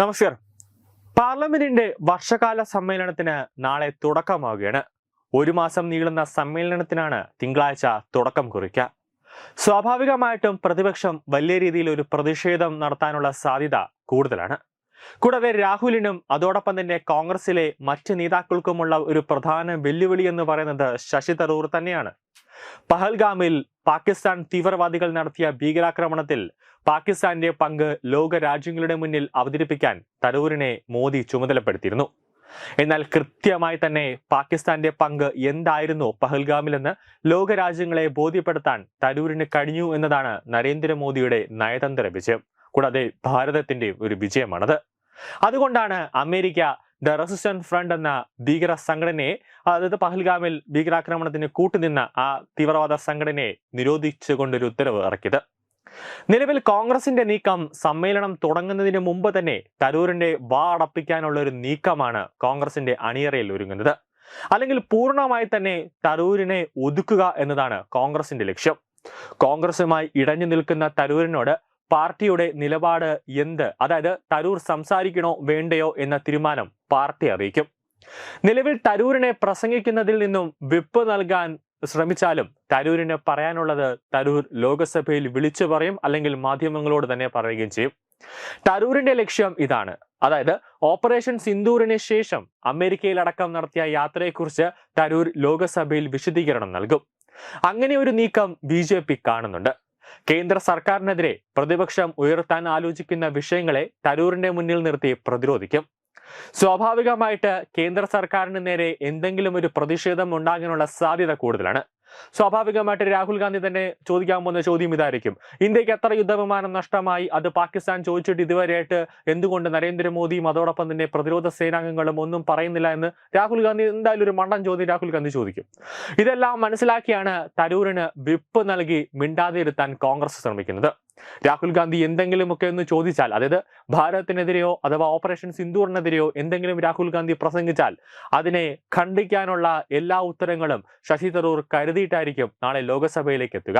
നമസ്കാരം. പാർലമെന്റിന്റെ വർഷകാല സമ്മേളനത്തിന് നാളെ തുടക്കമാവുകയാണ്. ഒരു മാസം നീളുന്ന സമ്മേളനത്തിനാണ് തിങ്കളാഴ്ച തുടക്കം കുറിക്കുക. സ്വാഭാവികമായിട്ടും പ്രതിപക്ഷം വലിയ രീതിയിൽ ഒരു പ്രതിഷേധം നടത്താനുള്ള സാധ്യത കൂടുതലാണ്. കൂടാതെ രാഹുലിനും അതോടൊപ്പം തന്നെ കോൺഗ്രസിലെ മറ്റ് നേതാക്കൾക്കുമുള്ള ഒരു പ്രധാന വെല്ലുവിളി എന്ന് പറയുന്നത് ശശി തരൂർ തന്നെയാണ്. പഹൽഗാമിൽ പാകിസ്ഥാൻ തീവ്രവാദികൾ നടത്തിയ ഭീകരാക്രമണത്തിൽ പാകിസ്ഥാന്റെ പങ്ക് ലോക രാജ്യങ്ങളുടെ മുന്നിൽ അവതരിപ്പിക്കാൻ തരൂരിനെ മോദി ചുമതലപ്പെടുത്തിയിരുന്നു. എന്നാൽ കൃത്യമായി തന്നെ പാകിസ്ഥാന്റെ പങ്ക് എന്തായിരുന്നു പഹൽഗാമിലെന്ന് ലോക രാജ്യങ്ങളെ ബോധ്യപ്പെടുത്താൻ തരൂരിന് കഴിഞ്ഞു എന്നതാണ് നരേന്ദ്രമോദിയുടെ നയതന്ത്ര വിജയം. കൂടാതെ ഭാരതത്തിന്റെ ഒരു വിജയമാണത്. അതുകൊണ്ടാണ് അമേരിക്ക ദ റെസിസ്റ്റന്റ് ഫ്രണ്ട് എന്ന ഭീകര സംഘടനയെ അതായത് പഹൽഗാമിൽ ഭീകരാക്രമണത്തിന് കൂട്ടുനിന്ന ആ തീവ്രവാദ സംഘടനയെ നിരോധിച്ചുകൊണ്ടൊരു ഉത്തരവ് ഇറക്കിയത്. നിലവിൽ കോൺഗ്രസിന്റെ നീക്കം സമ്മേളനം തുടങ്ങുന്നതിന് മുമ്പ് തന്നെ തരൂരിന്റെ വാ അടപ്പിക്കാനുള്ള ഒരു നീക്കമാണ് കോൺഗ്രസിന്റെ അണിയറയിൽ ഒരുങ്ങുന്നത്. അല്ലെങ്കിൽ പൂർണമായി തന്നെ തരൂരിനെ ഒതുക്കുക എന്നതാണ് കോൺഗ്രസിന്റെ ലക്ഷ്യം. കോൺഗ്രസുമായി ഇടഞ്ഞു നിൽക്കുന്ന തരൂരിനോട് പാർട്ടിയുടെ നിലപാട് എന്ത്? അതായത് തരൂർ സംസാരിക്കണോ വേണ്ടയോ എന്ന തീരുമാനം പാർട്ടി അറിയിക്കും. നിലവിൽ തരൂരിനെ പ്രസംഗിക്കുന്നതിൽ നിന്നും വിപ്പ് നൽകാൻ ശ്രമിച്ചാലും തരൂരിന് പറയാനുള്ളത് തരൂർ ലോകസഭയിൽ വിളിച്ചു പറയും അല്ലെങ്കിൽ മാധ്യമങ്ങളോട് തന്നെ പറയുകയും ചെയ്യും. തരൂരിന്റെ ലക്ഷ്യം ഇതാണ്. അതായത് ഓപ്പറേഷൻ സിന്ദൂറിന് ശേഷം അമേരിക്കയിൽ അടക്കം നടത്തിയ യാത്രയെക്കുറിച്ച് തരൂർ ലോകസഭയിൽ വിശദീകരണം നൽകും. അങ്ങനെ ഒരു നീക്കം ബി ജെ പി കാണുന്നുണ്ട്. കേന്ദ്ര സർക്കാരിനെതിരെ പ്രതിപക്ഷം ഉയർത്താൻ ആലോചിക്കുന്ന വിഷയങ്ങളെ തരൂരിന്റെ മുന്നിൽ നിർത്തി പ്രതിരോധിക്കും. സ്വാഭാവികമായിട്ട് കേന്ദ്ര സർക്കാരിന് നേരെ എന്തെങ്കിലും ഒരു പ്രതിഷേധം ഉണ്ടാകാനുള്ള സാധ്യത കൂടുതലാണ്. സ്വാഭാവികമായിട്ട് രാഹുൽ ഗാന്ധി തന്നെ ചോദിക്കാൻ പോകുന്ന ചോദ്യം ഇതായിരിക്കും. ഇന്ത്യയ്ക്ക് എത്ര യുദ്ധവിമാനം നഷ്ടമായി? അത് പാകിസ്ഥാൻ ചോദിച്ചിട്ട് ഇതുവരെയായിട്ട് എന്തുകൊണ്ട് നരേന്ദ്രമോദിയും അതോടൊപ്പം തന്നെ പ്രതിരോധ സേനാംഗങ്ങളും ഒന്നും പറയുന്നില്ല എന്ന് രാഹുൽ ഗാന്ധി എന്തായാലും ഒരു മണ്ടൻ ചോദ്യം രാഹുൽ ഗാന്ധി ചോദിക്കും. ഇതെല്ലാം മനസ്സിലാക്കിയാണ് തരൂരിന് വിപ്പ് നൽകി മിണ്ടാതിരുത്താൻ കോൺഗ്രസ് ശ്രമിക്കുന്നത്. രാഹുൽ ഗാന്ധി എന്തെങ്കിലുമൊക്കെ ഒന്ന് ചോദിച്ചാൽ അതായത് ഭാരതത്തിനെതിരെയോ അഥവാ ഓപ്പറേഷൻ സിന്ദൂറിനെതിരെയോ എന്തെങ്കിലും രാഹുൽ ഗാന്ധി പ്രസംഗിച്ചാൽ അതിനെ ഖണ്ഡിക്കാനുള്ള എല്ലാ ഉത്തരങ്ങളും ശശി തരൂർ കരുതിയിട്ടായിരിക്കും നാളെ ലോകസഭയിലേക്ക് എത്തുക.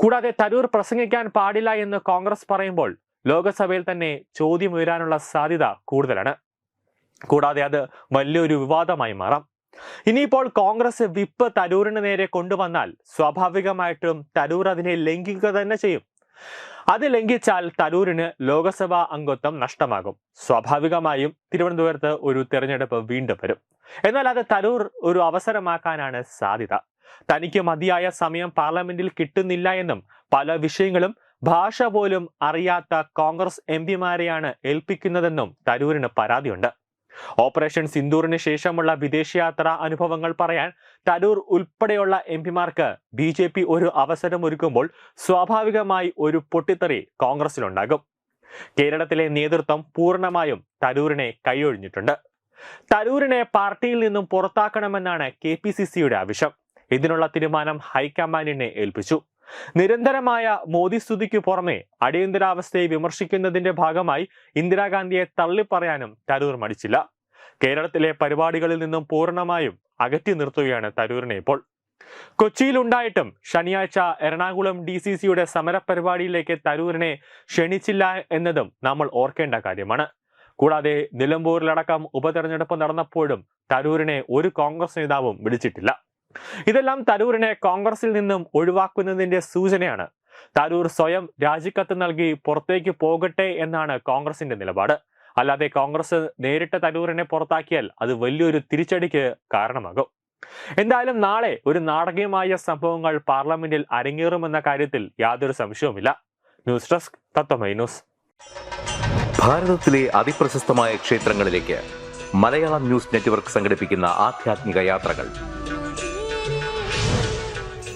കൂടാതെ തരൂർ പ്രസംഗിക്കാൻ പാടില്ല എന്ന് കോൺഗ്രസ് പറയുമ്പോൾ ലോകസഭയിൽ തന്നെ ചോദ്യം ഉയരാനുള്ള സാധ്യത കൂടുതലാണ്. കൂടാതെ അത് വലിയൊരു വിവാദമായി മാറാം. ഇനിയിപ്പോൾ കോൺഗ്രസ് വിപ്പ് തരൂരിന് നേരെ കൊണ്ടുവന്നാൽ സ്വാഭാവികമായിട്ടും തരൂർ അതിനെ ലംഘിക്കുക തന്നെ ചെയ്യും. അത് ലംഘിച്ചാൽ തരൂരിന് ലോകസഭാ അംഗത്വം നഷ്ടമാകും. സ്വാഭാവികമായും തിരുവനന്തപുരത്ത് ഒരു തെരഞ്ഞെടുപ്പ് വീണ്ടും വരും. എന്നാൽ അത് തരൂർ ഒരു അവസരമാക്കാനാണ് സാധ്യത. തനിക്ക് മതിയായ സമയം പാർലമെന്റിൽ കിട്ടുന്നില്ല എന്നും പല വിഷയങ്ങളും ഭാഷ പോലും അറിയാത്ത കോൺഗ്രസ് എം പിമാരെയാണ് ഏൽപ്പിക്കുന്നതെന്നും തരൂരിന് പരാതിയുണ്ട്. ഓപ്പറേഷൻ സിന്ദൂറിന് ശേഷമുള്ള വിദേശയാത്ര അനുഭവങ്ങൾ പറയാൻ തരൂർ ഉൾപ്പെടെയുള്ള എം പിമാർക്ക് ബി ജെ പി ഒരു അവസരമൊരുക്കുമ്പോൾ സ്വാഭാവികമായി ഒരു പൊട്ടിത്തെറി കോൺഗ്രസിലുണ്ടാകും. കേരളത്തിലെ നേതൃത്വം പൂർണമായും തരൂരിനെ കൈയൊഴിഞ്ഞിട്ടുണ്ട്. തരൂരിനെ പാർട്ടിയിൽ നിന്നും പുറത്താക്കണമെന്നാണ് കെ പി സി സിയുടെ ആവശ്യം. ഇതിനുള്ള തീരുമാനം ഹൈക്കമാൻഡിനെ ഏൽപ്പിച്ചു. നിരന്തരമായ മോദി സ്തുതിക്കു പുറമെ അടിയന്തരാവസ്ഥയെ വിമർശിക്കുന്നതിന്റെ ഭാഗമായി ഇന്ദിരാഗാന്ധിയെ തള്ളിപ്പറയാനും തരൂർ മടിച്ചില്ല. കേരളത്തിലെ പരിപാടികളിൽ നിന്നും പൂർണമായും അകറ്റി നിർത്തുകയാണ് തരൂരിനെ ഇപ്പോൾ. കൊച്ചിയിലുണ്ടായിട്ടും ശനിയാഴ്ച എറണാകുളം ഡി സി സിയുടെ സമരപരിപാടിയിലേക്ക് തരൂരിനെ ക്ഷണിച്ചില്ല എന്നതും നമ്മൾ ഓർക്കേണ്ട കാര്യമാണ്. കൂടാതെ നിലമ്പൂരിലടക്കം ഉപതെരഞ്ഞെടുപ്പ് നടന്നപ്പോഴും തരൂരിനെ ഒരു കോൺഗ്രസ് നേതാവും വിളിച്ചിട്ടില്ല. ഇതെല്ലാം തരൂരിനെ കോൺഗ്രസിൽ നിന്നും ഒഴിവാക്കുന്നതിന്റെ സൂചനയാണ്. തരൂർ സ്വയം രാജിക്കത്ത് നൽകി പുറത്തേക്ക് പോകട്ടെ എന്നാണ് കോൺഗ്രസിന്റെ നിലപാട്. അല്ലാതെ കോൺഗ്രസ് നേരിട്ട് തരൂരിനെ പുറത്താക്കിയാൽ അത് വലിയൊരു തിരിച്ചടിക്ക് കാരണമാകും. എന്തായാലും നാളെ ഒരു നാടകീയമായ സംഭവങ്ങൾ പാർലമെന്റിൽ അരങ്ങേറുമെന്ന കാര്യത്തിൽ യാതൊരു സംശയവുമില്ല. News desk Tatwamayi news. ഭാരതത്തിലെ അതിപ്രശസ്തമായ ക്ഷേത്രങ്ങളിലേക്ക് മലയാളം ന്യൂസ് നെറ്റ്വർക്ക് സംഘടിപ്പിക്കുന്ന ആധ്യാത്മിക യാത്രകൾ.